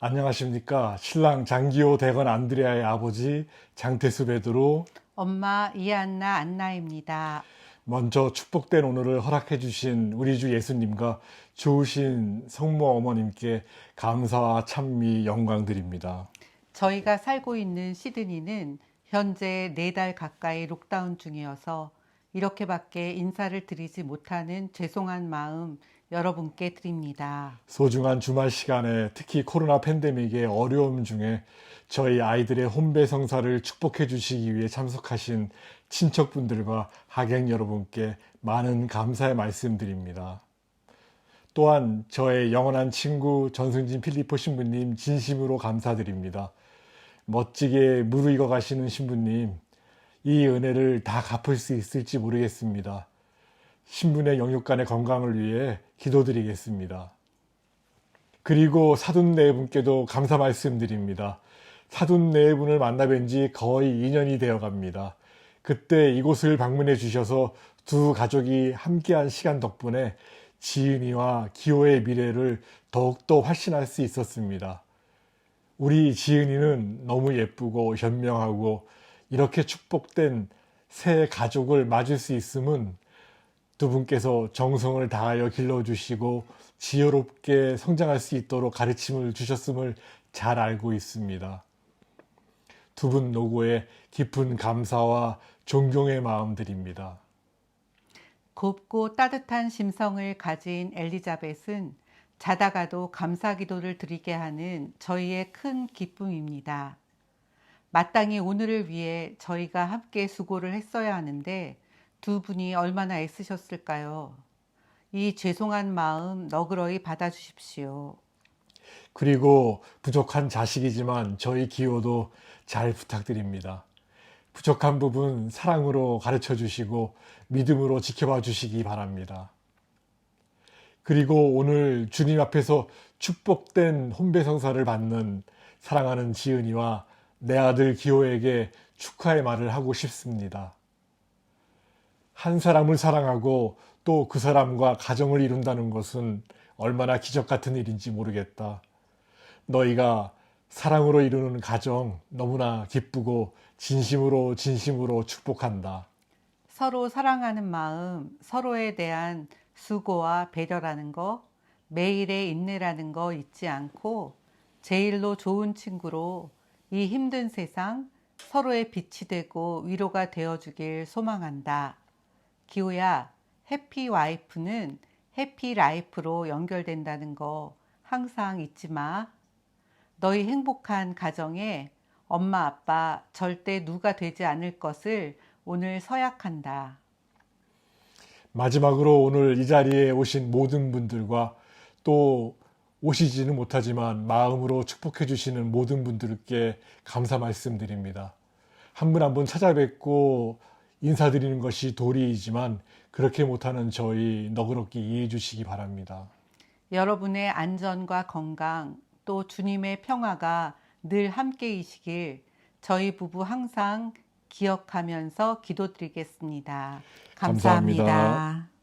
안녕하십니까. 신랑 장기호 대건 안드레아의 아버지 장태수 베드로 엄마 이안나 안나입니다. 먼저 축복된 오늘을 허락해 주신 우리 주 예수님과 좋으신 성모 어머님께 감사와 찬미 영광 드립니다. 저희가 살고 있는 시드니는 현재 네 달 가까이 록다운 중이어서 이렇게밖에 인사를 드리지 못하는 죄송한 마음 여러분께 드립니다. 소중한 주말 시간에 특히 코로나 팬데믹의 어려움 중에 저희 아이들의 혼배 성사를 축복해 주시기 위해 참석하신 친척분들과 하객 여러분께 많은 감사의 말씀드립니다. 또한 저의 영원한 친구 전승진 필리포 신부님 진심으로 감사드립니다. 멋지게 무르익어 가시는 신부님, 이 은혜를 다 갚을 수 있을지 모르겠습니다. 신분의 영육간의 건강을 위해 기도드리겠습니다. 그리고 사돈 네 분께도 감사 말씀드립니다. 사돈 네 분을 만나 뵌지 거의 2년이 되어 갑니다. 그때 이곳을 방문해 주셔서 두 가족이 함께한 시간 덕분에 지은이와 기호의 미래를 더욱더 활신할 수 있었습니다. 우리 지은이는 너무 예쁘고 현명하고 이렇게 축복된 새 가족을 맞을 수 있음은 두 분께서 정성을 다하여 길러주시고 지혜롭게 성장할 수 있도록 가르침을 주셨음을 잘 알고 있습니다. 두 분 노고에 깊은 감사와 존경의 마음 드립니다. 곱고 따뜻한 심성을 가진 엘리자벳은 자다가도 감사 기도를 드리게 하는 저희의 큰 기쁨입니다. 마땅히 오늘을 위해 저희가 함께 수고를 했어야 하는데 두 분이 얼마나 애쓰셨을까요? 이 죄송한 마음 너그러이 받아주십시오. 그리고 부족한 자식이지만 저희 기호도 잘 부탁드립니다. 부족한 부분 사랑으로 가르쳐 주시고 믿음으로 지켜봐 주시기 바랍니다. 그리고 오늘 주님 앞에서 축복된 혼배성사를 받는 사랑하는 지은이와 내 아들 기호에게 축하의 말을 하고 싶습니다. 한 사람을 사랑하고 또 그 사람과 가정을 이룬다는 것은 얼마나 기적 같은 일인지 모르겠다. 너희가 사랑으로 이루는 가정 너무나 기쁘고 진심으로 진심으로 축복한다. 서로 사랑하는 마음, 서로에 대한 수고와 배려라는 거, 매일의 인내라는 거 잊지 않고 제일로 좋은 친구로 이 힘든 세상 서로의 빛이 되고 위로가 되어주길 소망한다. 기호야, 해피 와이프는 해피 라이프로 연결된다는 거 항상 잊지 마. 너희 행복한 가정에 엄마 아빠 절대 누가 되지 않을 것을 오늘 서약한다. 마지막으로 오늘 이 자리에 오신 모든 분들과 또 오시지는 못하지만 마음으로 축복해 주시는 모든 분들께 감사 말씀드립니다. 한분 한분 찾아뵙고 인사드리는 것이 도리이지만 그렇게 못하는 저희 너그럽게 이해해 주시기 바랍니다. 여러분의 안전과 건강 또 주님의 평화가 늘 함께이시길 저희 부부 항상 기억하면서 기도드리겠습니다. 감사합니다. 감사합니다.